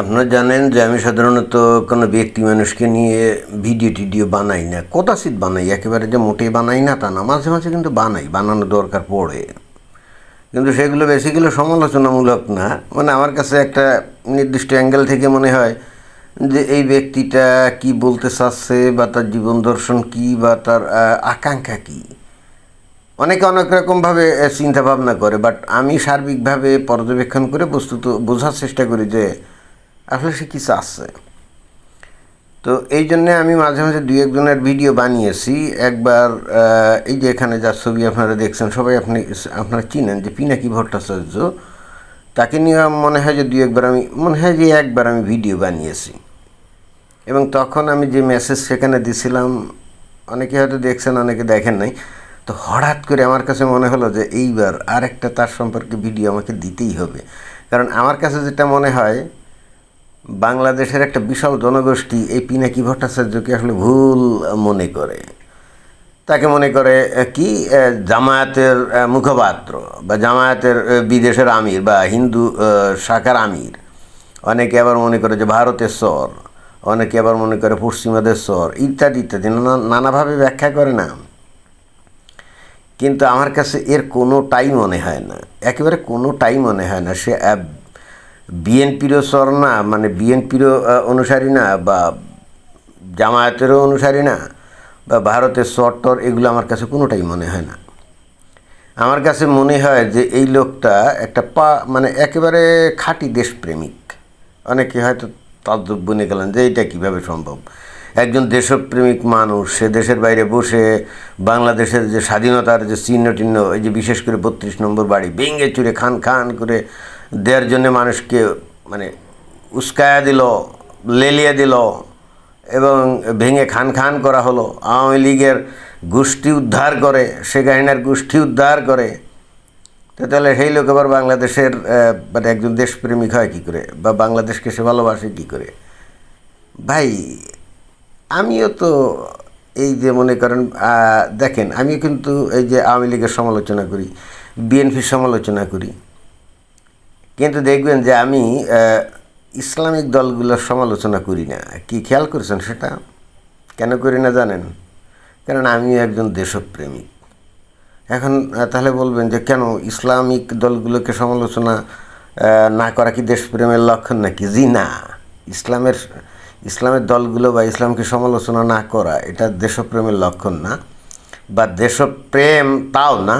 আপনারা জানেন যে আমি সাধারণত কোনো ব্যক্তি মানুষকে নিয়ে ভিডিও টিডিও বানাই না কোথাসিত বানাই? একেবারে যে মোটেই বানাই না তা না, মাঝে মাঝে কিন্তু বানাই বানানো দরকার পড়ে। কিন্তু সেগুলো বেসিক্যালি সমালোচনামূলক না। মানে আমার কাছে একটা নির্দিষ্ট অ্যাঙ্গেল থেকে মনে হয় যে এই ব্যক্তিটা কি বলতে চাচ্ছে বা তার জীবন দর্শন কী বা তার আকাঙ্ক্ষা কী। অনেকে অনেক রকমভাবে চিন্তা ভাবনা করে বাট আমি সার্বিকভাবে পর্যবেক্ষণ করে বস্তুত, বোঝার চেষ্টা করি যে আসলে সে কী চাচ্ছে তো এই জন্যে আমি মাঝে মাঝে দুই একজনের ভিডিও বানিয়েছি। একবার এই যে এখানে যার ছবি আপনারা দেখছেন, সবাই আপনি, আপনারা চিনেন যে পিনাকি ভট্টাচার্য, তাকে নিয়ে মনে হয় যে দুই একবার আমি, মনে হয় যে একবার আমি ভিডিও বানিয়েছি। এবং তখন আমি যে মেসেজ সেখানে দিছিলাম, অনেকে হয়তো দেখছেন, অনেকে দেখেন নাই, তো হঠাৎ করে আমার কাছে মনে হলো যে এইবার আরেকটা তার সম্পর্কে ভিডিও আমাকে দিতেই হবে। কারণ আমার কাছে যেটা মনে হয় বাংলাদেশের একটা বিশাল জনগোষ্ঠী এই পিনাকি ভট্টাচার্যকে আসলে ভুল মনে করে। তাকে মনে করে কি? জামায়াতের মুখপাত্র বা জামায়াতের বিদেশের আমির বা হিন্দু শাখার আমির। অনেকে আবার মনে করে যে ভারতের স্বর, অনেকে আবার মনে করে পশ্চিমাদের স্বর, ইত্যাদি ইত্যাদি। নানাভাবে ব্যাখ্যা করে না। কিন্তু আমার কাছে এর কোনোটাই মনে হয় না। একেবারে কোনোটাই মনে হয় না। সে বিএনপিরও স্বর না মানে বিএনপিরও অনুসারী না, বা জামায়াতেরও অনুসারী না, বা ভারতের টর এগুলো আমার কাছে কোনোটাই মনে হয় না। আমার কাছে মনে হয় যে এই লোকটা একটা পা মানে একেবারে খাঁটি দেশপ্রেমিক। অনেকে হয়তো তাজ্জব বনে গেলেন যে এইটা কীভাবে সম্ভব? একজন দেশপ্রেমিক মানুষ, সে দেশের বাইরে বসে বাংলাদেশের যে স্বাধীনতার যে চিহ্ন টিহ্ন এই যে বিশেষ করে বত্রিশ নম্বর বাড়ি, ভেঙে চুরে খান খান করে দেওয়ার জন্য মানুষকে মানে উস্কায়া দিল, লেলিয়ে দিল এবং ভেঙে খান খান করা হলো। আওয়ামী লীগের গোষ্ঠী উদ্ধার করে শেখ হাসিনার গোষ্ঠী উদ্ধার করে। তো তাহলে সেই লোক আবার বাংলাদেশের মানে একজন দেশপ্রেমিক হয় কী করে? বা বাংলাদেশকে সে ভালোবাসে কী করে? ভাই, আমিও তো এই যে মনে করেন দেখেন আমি কিন্তু এই যে আওয়ামী লীগের সমালোচনা করি, বিএনপির সমালোচনা করি। কিন্তু দেখবেন যে আমি ইসলামিক দলগুলোর সমালোচনা করি না। কি খেয়াল করেছেন সেটা? কেন করি না জানেন? কারণ আমি একজন দেশপ্রেমিক। এখন তাহলে বলবেন যে কেন ইসলামিক দলগুলোকে সমালোচনা না করা কি দেশপ্রেমের লক্ষণ নাকি? জি না। ইসলামের ইসলামের দলগুলো বা ইসলামকে সমালোচনা না করা, এটা দেশপ্রেমের লক্ষণ না। বা দেশপ্রেম তাও না।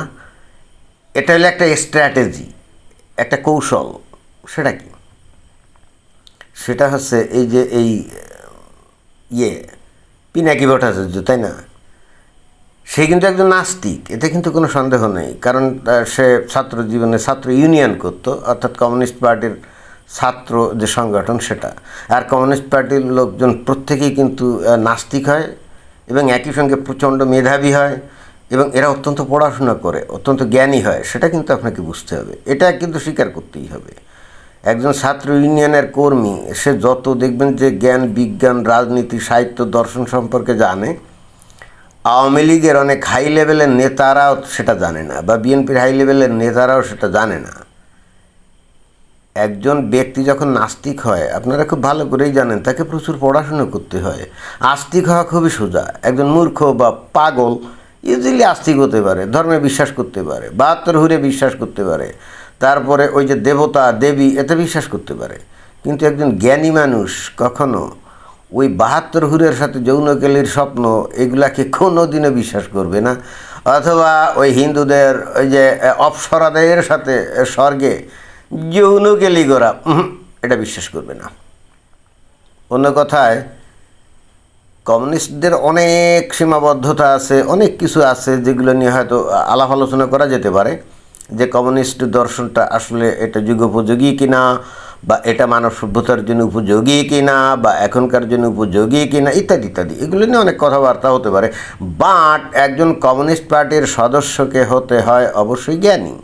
এটা হলো একটা স্ট্র্যাটেজি। একটা কৌশল, সেটা কি? সেটা হচ্ছে এই যে এই ইয়ে পিনাকি ভট্টাচার্য, তাই না? সে কিন্তু একজন নাস্তিক, এতে কিন্তু কোনো সন্দেহ নেই। কারণ সে ছাত্র জীবনে ছাত্র ইউনিয়ন করত, অর্থাৎ কমিউনিস্ট পার্টির ছাত্র যে সংগঠন সেটা। আর কমিউনিস্ট পার্টির লোকজন প্রত্যেকেই কিন্তু নাস্তিক হয় এবং একই সঙ্গে প্রচণ্ড মেধাবী হয়। এবং এরা অত্যন্ত পড়াশোনা করে, অত্যন্ত জ্ঞানী হয়, সেটা কিন্তু আপনাকে বুঝতে হবে। এটা কিন্তু স্বীকার করতেই হবে। একজন ছাত্র ইউনিয়নের কর্মী, সে যত দেখবেন যে জ্ঞান, বিজ্ঞান, রাজনীতি, সাহিত্য, দর্শন সম্পর্কে জানে, আওয়ামী লীগের অনেক হাই লেভেলের নেতারাও সেটা জানে না বা বিএনপির হাই লেভেলের নেতারাও সেটা জানে না। একজন ব্যক্তি যখন নাস্তিক হয়, আপনারা খুব ভালো করেই জানেন, তাকে প্রচুর পড়াশুনো করতে হয়। আস্তিক হওয়া খুবই সোজা। একজন মূর্খ বা পাগল ইজিলি আস্তিক হতে পারে, ধর্মে বিশ্বাস করতে পারে, বাহাত্তর হুরে বিশ্বাস করতে পারে, তারপরে ওই যে দেবতা, দেবী, এতে বিশ্বাস করতে পারে। কিন্তু একজন জ্ঞানী মানুষ কখনো ওই বাহাত্তর হুরের সাথে যৌনকেলির স্বপ্ন এগুলাকে কোনো দিনও বিশ্বাস করবে না। অথবা ওই হিন্দুদের ওই যে অপ্সরাদের সাথে স্বর্গে যৌনকেলি করা এটা বিশ্বাস করবে না। অন্য কথায় কমিউনিস্টদের অনেক সীমাবদ্ধতা আছে, অনেক কিছু আছে যেগুলো নিয়ে হয়তো আলাপ আলোচনা করা যেতে পারে, যে কমিউনিস্ট দর্শনটা আসলে এটা যুগোপযোগী কিনা বা এটা মানব সভ্যতার জন্য উপযোগী কিনা বা এখনকার জন্য উপযোগী কিনা, ইত্যাদি ইত্যাদি। এগুলো নিয়ে অনেক কথাবার্তা হতে পারে। বাট একজন কমিউনিস্ট পার্টির সদস্যকে হতে হয় অবশ্যই জ্ঞানী,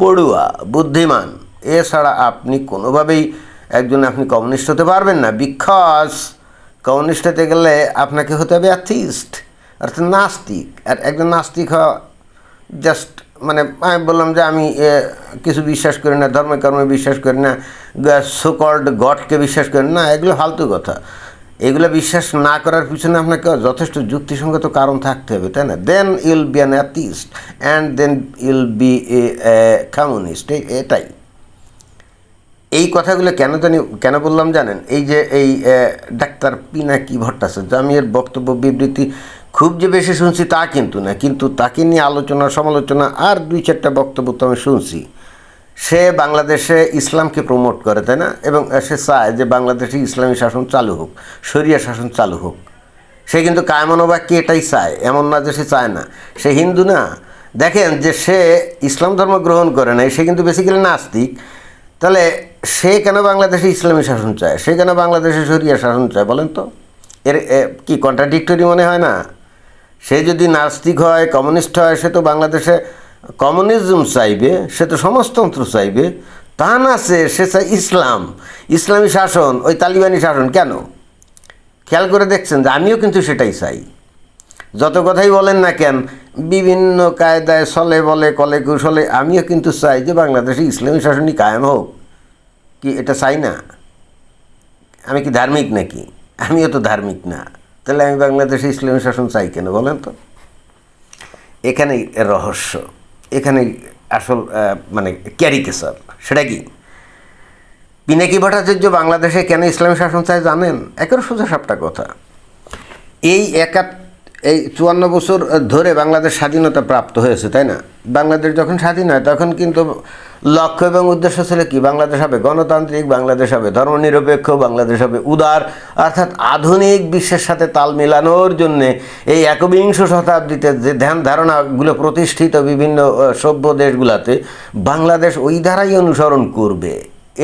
পড়ুয়া, বুদ্ধিমান। এছাড়া আপনি কোনোভাবেই একজন আপনি কমিউনিস্ট হতে পারবেন না বিকজ কমিউনিস্ট হতে গেলে আপনাকে হতে হবে অ্যাথিস্ট, অর্থাৎ নাস্তিক। আর একজন নাস্তিক হওয়া জাস্ট মানে আমি বললাম যে আমি কিছু বিশ্বাস করি না ধর্মে কর্মে বিশ্বাস করি না সুকল্ড গডকে বিশ্বাস করি না, এগুলো ফালতু কথা। এগুলো বিশ্বাস না করার পিছনে আপনাকে যথেষ্ট যুক্তিসঙ্গত কারণ থাকতে হবে, তাই না? Then you'll be an atheist and then you'll be a communist এটাই। এই কথাগুলো কেন জানি, কেন বললাম জানেন? এই যে এই ডাক্তার পিনাকি ভট্টাচার্য, আমি এর বক্তব্য, বিবৃতি খুব যে বেশি শুনছি তা কিন্তু না, কিন্তু তাকে নিয়ে আলোচনা, সমালোচনা আর দুই চারটা বক্তব্য তো আমি শুনছি। সে বাংলাদেশে ইসলামকে প্রমোট করে, তাই না? এবং সে চায় যে বাংলাদেশে ইসলামী শাসন চালু হোক, শরিয়া শাসন চালু হোক। সে কিন্তু কায়মনোবাক্যে এটাই চায়, এমন না যে সে চায় না। সে হিন্দু না। দেখেন যে সে ইসলাম ধর্ম গ্রহণ করে নাই, সে কিন্তু বেসিক্যালি নাস্তিক। তাহলে সে কেন বাংলাদেশে ইসলামী শাসন চায়? সে কেন বাংলাদেশে শরিয়া শাসন চায় বলেন তো? এর কি কন্ট্রাডিক্টরি মনে হয় না? সে যদি নাস্তিক হয় কমিউনিস্ট হয়, সে তো বাংলাদেশে কমিউনিজম চাইবে, সে তো সমাজতন্ত্র চাইবে। তা না সে সে চায় ইসলাম। ইসলামী শাসন, ওই তালিবানি শাসন কেন? খেয়াল করে দেখছেন যে আমিও কিন্তু সেটাই চাই। যত কথাই বলেন না কেন, বিভিন্ন কায়দায় চলে বলে, কলে কৌশলে, আমিও কিন্তু চাই যে বাংলাদেশে ইসলামী শাসনই কায়েম হোক। কি এটা চাই না আমি কি ধার্মিক নাকি? আমিও তো ধার্মিক না। তাহলে আমি বাংলাদেশে ইসলামী শাসন চাই কেন বলেন তো? এখানেই এর রহস্য, এখানে আসল মানে ক্যারিকেচার সেটা কি? পিনাকি ভট্টাচার্য বাংলাদেশে কেন ইসলামী শাসন চায় জানেন? একের সোজা সাপটা কথা। এই একাত এই চুয়ান্ন বছর ধরে বাংলাদেশ স্বাধীনতা প্রাপ্ত হয়েছে, তাই না? বাংলাদেশ যখন স্বাধীন হয়, তখন কিন্তু লক্ষ্য এবং উদ্দেশ্য ছিল কি? বাংলাদেশ হবে গণতান্ত্রিক, বাংলাদেশ হবে ধর্মনিরপেক্ষ, বাংলাদেশ হবে উদার। অর্থাৎ আধুনিক বিশ্বের সাথে তাল মেলানোর জন্যে এই একবিংশ শতাব্দীতে যে ধ্যান ধারণাগুলো প্রতিষ্ঠিত বিভিন্ন সভ্য দেশগুলোতে বাংলাদেশ ওই ধারাই অনুসরণ করবে।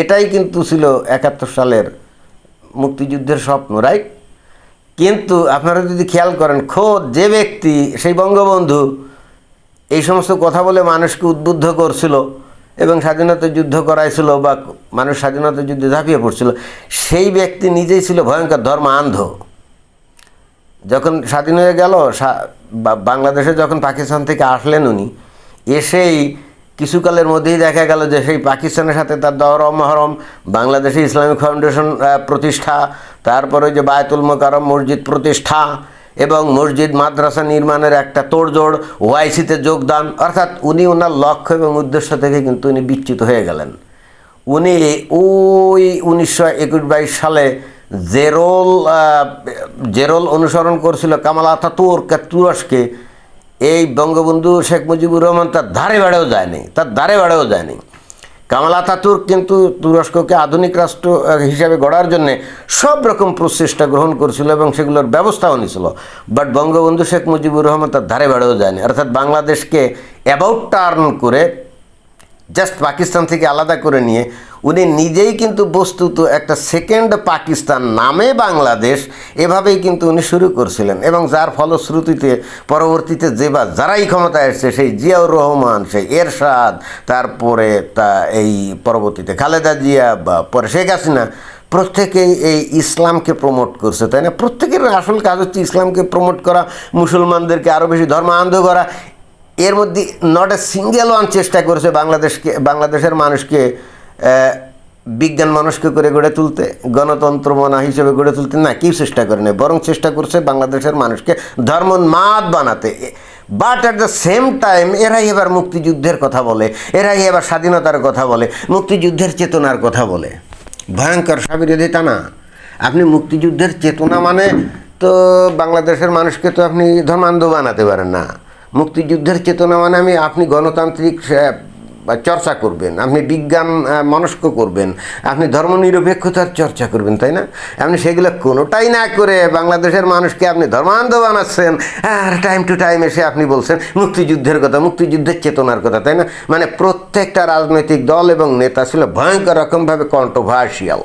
এটাই কিন্তু ছিল একাত্তর সালের মুক্তিযুদ্ধের স্বপ্ন রাইট কিন্তু আপনারা যদি খেয়াল করেন, খোদ যে ব্যক্তি, সেই বঙ্গবন্ধু, এই সমস্ত কথা বলে মানুষকে উদ্বুদ্ধ করছিল এবং স্বাধীনতা যুদ্ধ করাইছিল বা মানুষ স্বাধীনতা যুদ্ধে ঝাঁপিয়ে পড়ছিল, সেই ব্যক্তি নিজেই ছিল ভয়ঙ্কর ধর্ম আন্ধ যখন স্বাধীন হয়ে গেল বাংলাদেশে যখন পাকিস্তান থেকে আসলেন উনি, এসেই কিছুকালের মধ্যেই দেখা গেল যে সেই পাকিস্তানের সাথে তার দরম মহরম, বাংলাদেশে ইসলামিক ফাউন্ডেশন প্রতিষ্ঠা, তারপরে যে বায়তুল মোকারম মসজিদ প্রতিষ্ঠা এবং মসজিদ মাদ্রাসা নির্মাণের একটা তোড়জোড় ওয়াইসিতে যোগদান। অর্থাৎ উনি ওনার লক্ষ্য এবং উদ্দেশ্য থেকে কিন্তু উনি বিচ্যুত হয়ে গেলেন। উনি ওই উনিশশো একুশ বাইশ সালে জেরোল জেরোল অনুসরণ করছিল কামাল আতাতুর্ক তুরস্কে এই বঙ্গবন্ধু শেখ মুজিবুর রহমান তার ধারে বেড়েও যায়নি, তার ধারে বেড়েও যায়নি। কামাল তাতুর কিন্তু তুরস্ককে আধুনিক রাষ্ট্র হিসাবে গড়ার জন্য সব রকম প্রচেষ্টা গ্রহণ করেছিল এবং সেগুলোর ব্যবস্থাও নিয়েছিল। বাট বঙ্গবন্ধু শেখ মুজিবুর রহমান তার ধারে বেড়েও যায়নি। অর্থাৎ বাংলাদেশকে অ্যাবাউট টার্ন করে জাস্ট পাকিস্তান থেকে আলাদা করে নিয়ে, উনি নিজেই কিন্তু বস্তুত একটা সেকেন্ড পাকিস্তান নামে বাংলাদেশ, এভাবেই কিন্তু উনি শুরু করছিলেন। এবং যার ফলশ্রুতিতে, পরবর্তীতে যে বা যারাই ক্ষমতায় এসছে, সেই জিয়াউর রহমান, সেই এরশাদ, তারপরে তা এই পরবর্তীতে খালেদা জিয়া বা পরে শেখ হাসিনা, প্রত্যেকেই এই ইসলামকে প্রমোট করছে, তাই না? প্রত্যেকের আসল কাজ হচ্ছে ইসলামকে প্রমোট করা, মুসলমানদেরকে আরও বেশি ধর্মান্ধ করা এর মধ্যে নট এ সিঙ্গেল ওয়ান চেষ্টা করেছে বাংলাদেশকে, বাংলাদেশের মানুষকে বিজ্ঞান মানুষকে করে গড়ে তুলতে, গণতন্ত্র মনা হিসেবে গড়ে তুলতে না, কেউ চেষ্টা করে নাই বরং চেষ্টা করছে বাংলাদেশের মানুষকে ধর্মোন্মাদ বানাতে। But at the same time এরাই এবার মুক্তিযুদ্ধের কথা বলে, এরাই এবার স্বাধীনতার কথা বলে, মুক্তিযুদ্ধের চেতনার কথা বলে। ভয়ঙ্কর স্বাবিরোধিতা না। আপনি মুক্তিযুদ্ধের চেতনা মানে তো বাংলাদেশের মানুষকে তো আপনি ধর্মান্ধ বানাতে পারেন না। মুক্তিযুদ্ধের চেতনা মানে আমি, আপনি গণতান্ত্রিক চর্চা করবেন, আপনি বিজ্ঞান মনস্ক করবেন, আপনি ধর্মনিরপেক্ষতার চর্চা করবেন, তাই না? আপনি সেগুলো কোনোটাই না করে বাংলাদেশের মানুষকে আপনি ধর্মান্ধ বানাচ্ছেন, আর টাইম টু টাইম এসে আপনি বলছেন মুক্তিযুদ্ধের কথা, মুক্তিযুদ্ধের চেতনার কথা, তাই না? মানে প্রত্যেকটা রাজনৈতিক দল এবং নেতা ছিল ভয়ঙ্কর রকমভাবে কন্ট্রোভার্সিয়াল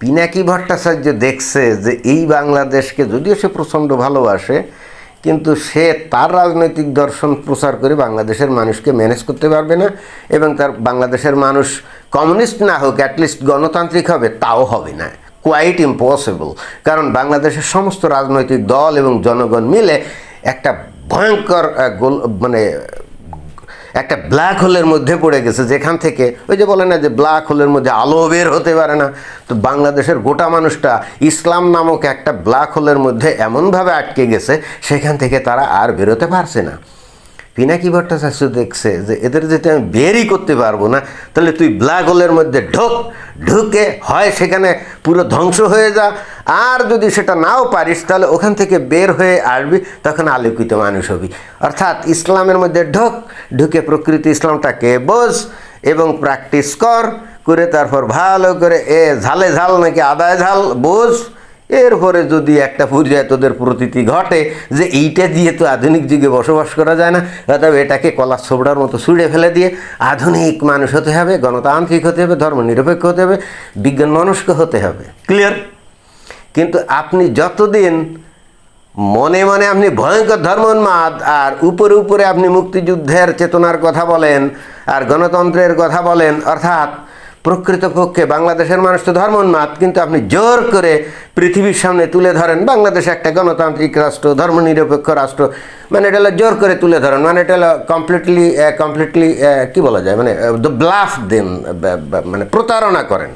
পিনাকি ভট্টাচার্য দেখছে যে এই বাংলাদেশকে, যদিও সে প্রচণ্ড ভালোবাসে কিন্তু সে তার রাজনৈতিক দর্শন প্রচার করে বাংলাদেশের মানুষকে ম্যানেজ করতে পারবে না এবং তার বাংলাদেশের মানুষ কমিউনিস্ট না হোক অ্যাটলিস্ট গণতান্ত্রিক হবে, তাও হবে না। কোয়াইট ইম্পসিবল কারণ বাংলাদেশের সমস্ত রাজনৈতিক দল এবং জনগণ মিলে একটা ভয়ঙ্কর মানে একটা ব্ল্যাক হোলের মধ্যে পড়ে গেছে, যেখান থেকে, ওই যে বলে না যে ব্ল্যাক হোলের মধ্যে আলো বের হতে পারে না। তো বাংলাদেশের গোটা মানুষটা ইসলাম নামক একটা ব্ল্যাক হোলের মধ্যে এমনভাবে আটকে গেছে, সেখান থেকে তারা আর বেরোতে পারছে না। পিনাকি ভট্টাচার্য দেখছে যে এদের যদি আমি বেরই করতে পারব না, তাহলে তুই ব্ল্যাক হোলের মধ্যে ঢোক, ঢুকে হয় সেখানে পুরো ধ্বংস হয়ে যা। আর যদি সেটা নাও পারিস, তাহলে ওখান থেকে বের হয়ে আসবি, তখন আলোকিত মানুষ হবি। অর্থাৎ ইসলামের মধ্যে ঢোক, ঢুকে প্রকৃতি ইসলামটাকে বোঝ এবং প্র্যাকটিস কর, করে তারপর ভালো করে এ ঝালে ঝাল নাকি আদায় ঝাল বোঝ। এরপরে যদি একটা পর্যায়ে তোদের প্রতীতি ঘটে যে এইটা দিয়ে তো আধুনিক যুগে বসবাস করা যায় না অর্থাৎ এটাকে কলা ছোবড়ার মতো ছুঁড়ে ফেলে দিয়ে আধুনিক মানুষ হতে হবে গণতান্ত্রিক হতে হবে ধর্ম নিরপেক্ষ হতে হবে বিজ্ঞান মনস্ক হতে হবে। ক্লিয়ার কিন্তু আপনি যতদিন মনে মনে আপনি ভয়ঙ্কর ধর্মোন্মাদ আর উপরে উপরে আপনি মুক্তিযুদ্ধের চেতনার কথা বলেন আর গণতন্ত্রের কথা বলেন অর্থাৎ প্রকৃতপক্ষে বাংলাদেশের মানুষ তো ধর্মোন্মাদ, কিন্তু আপনি জোর করে পৃথিবীর সামনে তুলে ধরেন, বাংলাদেশ একটা গণতান্ত্রিক রাষ্ট্র, ধর্মনিরপেক্ষ রাষ্ট্র মানে এটা হলো জোর করে তুলে ধরেন মানে এটা হলো কমপ্লিটলি কমপ্লিটলি কি বলা যায় মানে দ্য ব্লাফ দেন মানে প্রতারণা করেন।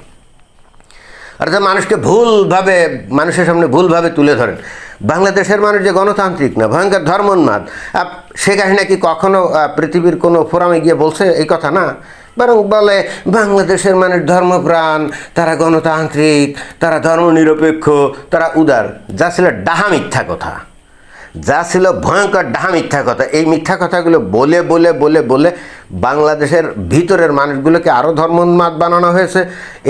আর অর্থাৎ মানুষকে ভুলভাবে, মানুষের সামনে ভুলভাবে তুলে ধরেন। বাংলাদেশের মানুষ যে গণতান্ত্রিক না, ভয়ঙ্কর ধর্মোন্মাদ সে কাহিনী কি কখনো পৃথিবীর কোনো ফোরামে গিয়ে বলছে এই কথা না? বরং বলে, বাংলাদেশের মানুষ ধর্মপ্রাণ, তারা গণতান্ত্রিক, তারা ধর্মনিরপেক্ষ, তারা উদার। যা ছিল ডাহা মিথ্যা কথা। যা ছিল ভয়ঙ্কর ডাহা মিথ্যা কথা। এই মিথ্যা কথাগুলো বলে বলে বলে বলে বাংলাদেশের ভিতরের মানুষগুলোকে আরও ধর্মোন্মাদ বানানো হয়েছে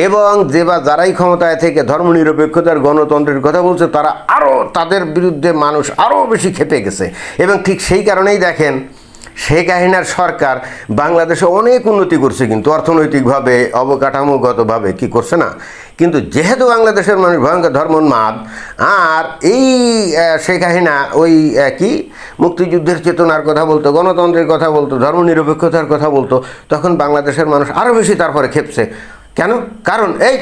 এবং যে বা যারাই ক্ষমতায় থেকে ধর্মনিরপেক্ষতার গণতন্ত্রের কথা বলছে, তারা আরও তাদের বিরুদ্ধে মানুষ আরও বেশি খেপে গেছে। এবং ঠিক সেই কারণেই দেখেন শেখ হাসিনার সরকার বাংলাদেশে অনেক উন্নতি করছে কিন্তু অর্থনৈতিকভাবে, অবকাঠামোগতভাবে কি করছে না। কিন্তু যেহেতু বাংলাদেশের মানুষ ভয়ঙ্কর ধর্মোন্মাদ আর এই শেখ হাসিনা ওই কি? মুক্তিযুদ্ধের চেতনার কথা বলতো, গণতন্ত্রের কথা বলতো, ধর্মনিরপেক্ষতার কথা বলতো, তখন বাংলাদেশের মানুষ আরও বেশি তারপরে খেপছে কেন? কারণ, এই,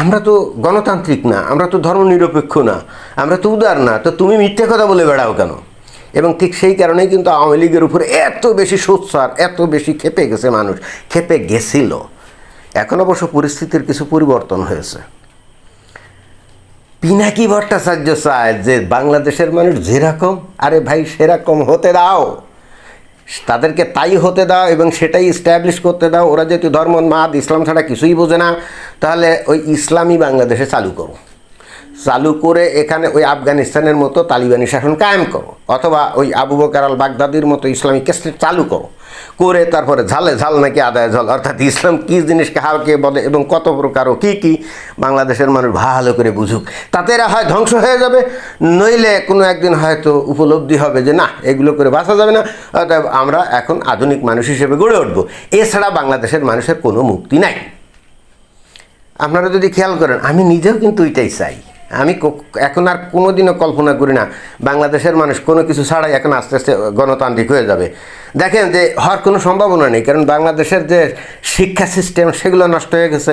আমরা তো গণতান্ত্রিক না, আমরা তো ধর্মনিরপেক্ষ না, আমরা তো উদার না, তো তুমি মিথ্যে কথা বলে বেড়াও কেন? এবং ঠিক সেই কারণেই কিন্তু আওয়ামী লীগের উপরে এত বেশি সোচ্চার, এত বেশি খেপে গেছে মানুষ, খেপে গেছিল। এখন অবশ্য পরিস্থিতির কিছু পরিবর্তন হয়েছে। পিনাকি ভট্টাচার্য চায় যে বাংলাদেশের মানুষ যেরকম, আরে ভাই সেরকম হতে দাও। তাদেরকে তাই হতে দাও এবং সেটাই স্ট্যাবলিশ করতে দাও। ওরা যেহেতু ধর্ম মাদ ইসলাম ছাড়া কিছুই বোঝে না, তাহলে ওই ইসলামী বাংলাদেশে চালু করো চালু করে এখানে ওই আফগানিস্তানের মতো তালিবানি শাসন কায়েম করো। অথবা ওই আবু বকার আল বাগদাদির মতো ইসলামিক কেসটা চালু করো। করে তারপরে ঝালে ঝাল নাকি আদায় ঝাল, অর্থাৎ ইসলাম কী জিনিস কাহাকে বলে এবং কত প্রকার ও কী কী, বাংলাদেশের মানুষ ভালো করে বুঝুক। তাতে এরা হয় ধ্বংস হয়ে যাবে, নইলে কোনো একদিন হয়তো উপলব্ধি হবে যে না, এগুলো করে বাঁচা যাবে না। অতএব আমরা এখন আধুনিক মানুষ হিসেবে গড়ে উঠবো। এছাড়া বাংলাদেশের মানুষের কোনো মুক্তি নাই। আপনারা যদি খেয়াল করেন, আমি নিজেও কিন্তু ওইটাই চাই। আমি এখন আর কোনো দিনও কল্পনা করি না, বাংলাদেশের মানুষ কোনো কিছু ছাড়াই এখন আস্তে আস্তে গণতান্ত্রিক হয়ে যাবে। দেখেন যে হওয়ার কোনো সম্ভাবনা নেই, কারণ বাংলাদেশের যে শিক্ষা সিস্টেম সেগুলো নষ্ট হয়ে গেছে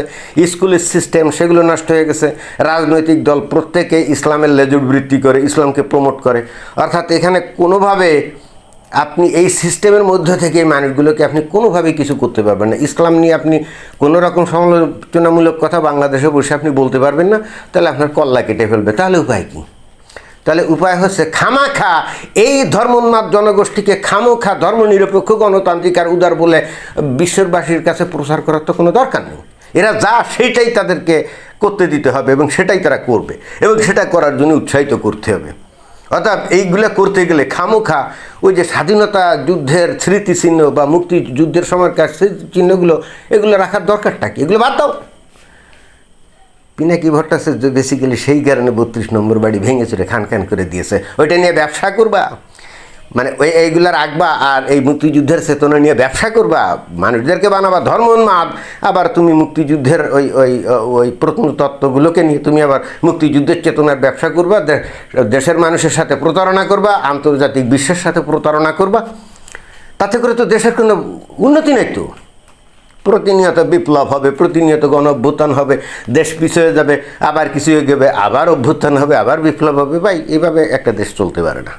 স্কুলের সিস্টেম সেগুলো নষ্ট হয়ে গেছে, রাজনৈতিক দল প্রত্যেকে ইসলামের লেজুর বৃত্তি করে, ইসলামকে প্রমোট করে। অর্থাৎ এখানে কোনোভাবে আপনি এই সিস্টেমের মধ্য থেকে এই মানুষগুলোকে আপনি কোনোভাবেই কিছু করতে পারবেন না। ইসলাম নিয়ে আপনি কোনো রকম সমালোচনামূলক কথা বাংলাদেশে বসে আপনি বলতে পারবেন না, তাহলে আপনার কল্লা কেটে ফেলবে। তাহলে উপায় কী? তাহলে উপায় হচ্ছে খামাখা। এই ধর্মোন্মাদ জনগোষ্ঠীকে খামোখা ধর্মনিরপেক্ষ গণতান্ত্রিক আর উদার বলে বিশ্ববাসীর কাছে প্রচার করার তো কোনো দরকার নেই। এরা যা সেইটাই তাদেরকে করতে দিতে হবে এবং সেটাই তারা করবে এবং সেটা করার জন্য উৎসাহিত করতে হবে। অর্থাৎ এইগুলো করতে গেলে খামোখা, ওই যে স্বাধীনতা যুদ্ধের স্মৃতিচিহ্ন বা মুক্তি যুদ্ধের সময়কার স্মৃতিচিহ্নগুলো, এগুলো রাখার দরকারটা কি? এগুলো বাদ দাও। পিনাকি ভট্টাচার্য বেসিক্যালি সেই কারণে বত্রিশ নম্বর বাড়ি ভেঙে চুরে খান খান করে দিয়েছে। ওইটা নিয়ে ব্যবসা করবা? মানে ওই এইগুলো রাখবা আর এই মুক্তিযুদ্ধের চেতনা নিয়ে ব্যবসা করবা। মানুষদেরকে বানাবা ধর্মোন্মাদ আবার তুমি মুক্তিযুদ্ধের ওই ওই ওই প্রত্নতত্ত্বগুলোকে নিয়ে তুমি আবার মুক্তিযুদ্ধের চেতনার ব্যবসা করবা দেশের মানুষের সাথে প্রতারণা করবা, আন্তর্জাতিক বিশ্বের সাথে প্রতারণা করবা। তাতে করে তো দেশের কোনো উন্নতি নেই তো। প্রতিনিয়ত বিপ্লব হবে, প্রতিনিয়ত গণ অভ্যুত্থান হবে, দেশ পিছিয়ে যাবে, আবার কিছু এগোবে, আবার অভ্যুত্থান হবে, আবার বিপ্লব হবে। ভাই, এভাবে একটা দেশ চলতে পারে না।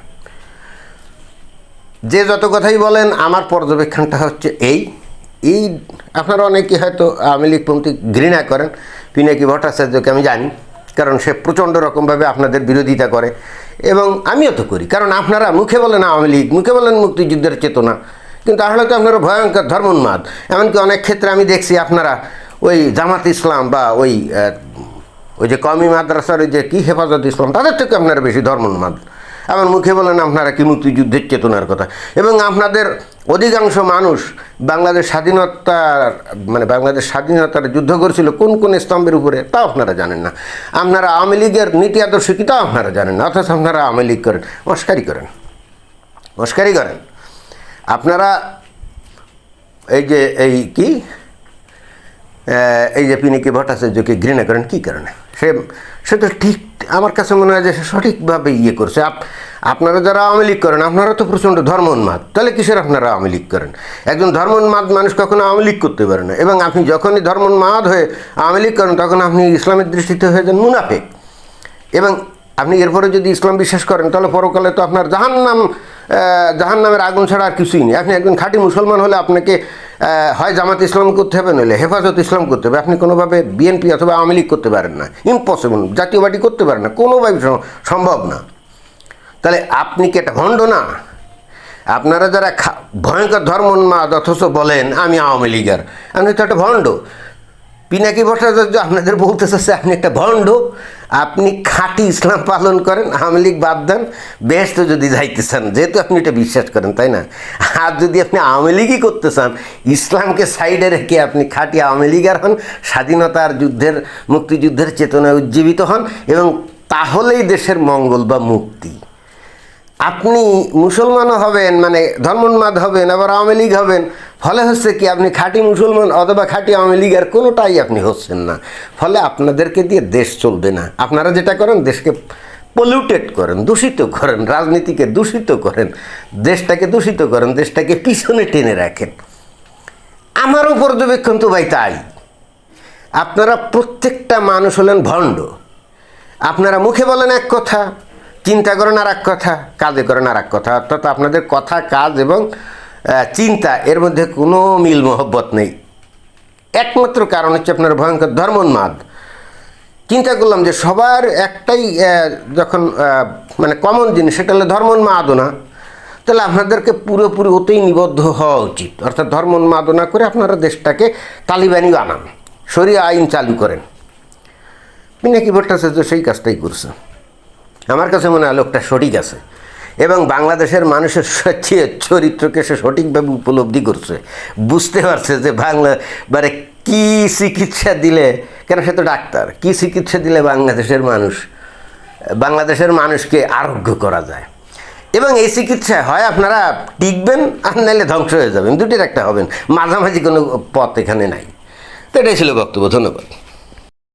যে যত কথাই বলেন, আমার পর্যবেক্ষণটা হচ্ছে এই। এই আপনারা অনেকে হয়তো আওয়ামী লীগপন্থী ঘৃণা করেন পিনাকি ভট্টাচার্যকে আমি জানি, কারণ সে প্রচণ্ড রকমভাবে আপনাদের বিরোধিতা করে। এবং আমিও তো করি, কারণ আপনারা মুখে বলেন আওয়ামী লীগ, মুখে বলেন মুক্তিযুদ্ধের চেতনা, কিন্তু আসলে তো আপনারা ভয়ঙ্কর ধর্মোন্মাদ। এমনকি অনেক ক্ষেত্রে আমি দেখছি আপনারা ওই জামাত ইসলাম বা ওই ওই যে কমি মাদ্রাসার ওই যে কী হেফাজত ইসলাম, তাদের থেকে আপনারা বেশি ধর্মোন্মাদ। আমার মুখে বলেন, আপনারা কি মুক্তিযুদ্ধের চেতনার কথা? এবং আপনাদের অধিকাংশ মানুষ বাংলাদেশ স্বাধীনতার মানে বাংলাদেশ স্বাধীনতার যুদ্ধ করেছিল কোন কোন স্তম্ভের উপরে তাও আপনারা জানেন না। আপনারা আওয়ামী লীগের নীতি আদর্শ কি তাও আপনারা জানেন না। অথচ আপনারা আওয়ামী লীগ করেন মস্কারি করেন। মস্কারি করেন। আপনারা এই যে, এই কি? এই যে পিনিকি ভট্টাচার্যকে ঘৃণা করেন, কী কারণে? সে সে তো ঠিক, আমার কাছে মনে হয় যে সে সঠিকভাবে ইয়ে করছে। আপ, আপনারা যারা আওয়ামী লীগ করেন, আপনারা তো প্রচণ্ড ধর্মোন্মাদ। তাহলে কিসের আপনারা আওয়ামী লীগ করেন? একজন ধর্মোন্মাদ মানুষ কখনো আওয়ামী লীগ করতে পারে না। এবং আপনি যখনই ধর্মোন্মাদ হয়ে আওয়ামী লীগ করেন, তখন আপনি ইসলামের দৃষ্টিতে হয়ে যান মুনাফেক। এবং আপনি এরপরে যদি ইসলাম বিশ্বাস করেন, তাহলে পরকালে তো আপনার জাহান্নাম জাহান নামের আগুন ছাড়া আর কিছুই নেই। আপনি একজন খাঁটি মুসলমান হলে আপনাকে হয় জামাত ইসলাম করতে হবে, নইলে হেফাজত ইসলাম করতে হবে। আপনি কোনোভাবে বিএনপি অথবা আওয়ামী লীগ করতে পারেন না। ইম্পসিবল জাতীয় পার্টি করতে পারেন না। কোনোভাবে সম্ভব না। তাহলে আপনি কি এটা ভণ্ড না? আপনারা যারা ভয়ঙ্কর ধর্মোন্মাদ অথচ বলেন, আমি আওয়ামী লীগের, আমি তো একটা ভণ্ড। পিনাকি ভট্টাচার্য আপনাদের বলতে চাচ্ছে আপনি একটা ভণ্ড, আপনি খাঁটি ইসলাম পালন করেন, আওয়ামী লীগ বাদ দেন বেহেস্ত যদি যাইতে চান, যেহেতু আপনি এটা বিশ্বাস করেন, তাই না? আর যদি আপনি আওয়ামী লীগই করতে চান, ইসলামকে সাইডে রেখে আপনি খাঁটি আওয়ামী লীগার হন স্বাধীনতার যুদ্ধের, মুক্তিযুদ্ধের চেতনায় উজ্জীবিত হন, এবং তাহলেই দেশের মঙ্গল বা মুক্তি। আপনি মুসলমানও হবেন মানে ধর্মোন্মাদ হবেন, আবার আওয়ামী লীগ হবেন ফলে হচ্ছে কি আপনি খাঁটি মুসলমান অথবা খাঁটি আওয়ামী লীগের কোনোটাই আপনি হচ্ছেন না। ফলে আপনাদেরকে দিয়ে দেশ চলবে না। আপনারা যেটা করেন, দেশকে পলিউটেড করেন, দূষিত করেন, রাজনীতিকে দূষিত করেন, দেশটাকে দূষিত করেন, দেশটাকে পিছনে টেনে রাখেন। আমারও পর্যবেক্ষণ তো ভাই তাই। আপনারা প্রত্যেকটা মানুষ হলেন ভণ্ড। আপনারা মুখে বলেন এক কথা, চিন্তা করেন আর এক কথা, কাজে করেন আর এক কথা। অর্থাৎ আপনাদের কথা, কাজ এবং চিন্তা, এর মধ্যে কোনো মিল মহব্বত নেই। একমাত্র কারণ হচ্ছে আপনার ভয়ঙ্কর ধর্মোন্মাদ। চিন্তা করলাম যে সবার একটাই যখন মানে কমন জিনিস, সেটা হলো ধর্মোন্মাদনা তাহলে আপনাদেরকে পুরোপুরি ওতেই নিবদ্ধ হওয়া উচিত। অর্থাৎ ধর্মোন্মাদনা করে আপনারা দেশটাকে তালিবানি বানান সরিয়ে আইন চালু করেন। পিনাকি ভট্টাচার্য সেই কাজটাই করছে। আমার কাছে মনে হয় লোকটা সঠিক আছে। এবং বাংলাদেশের মানুষের চরিত্রকে সে সঠিকভাবে উপলব্ধি করছে। বুঝতে পারছে যে বাংলা মানে কী চিকিৎসা দিলে, কেন সে তো ডাক্তার, কী চিকিৎসা দিলে বাংলাদেশের মানুষ, বাংলাদেশের মানুষকে আরোগ্য করা যায়? এবং এই চিকিৎসায় হয় আপনারা টিকবেন, আর নাইলে ধ্বংস হয়ে যাবেন, দুটির একটা হবেন। মাঝামাঝি কোনো পথ এখানে নাই। তো এটাই ছিল বক্তব্য, ধন্যবাদ।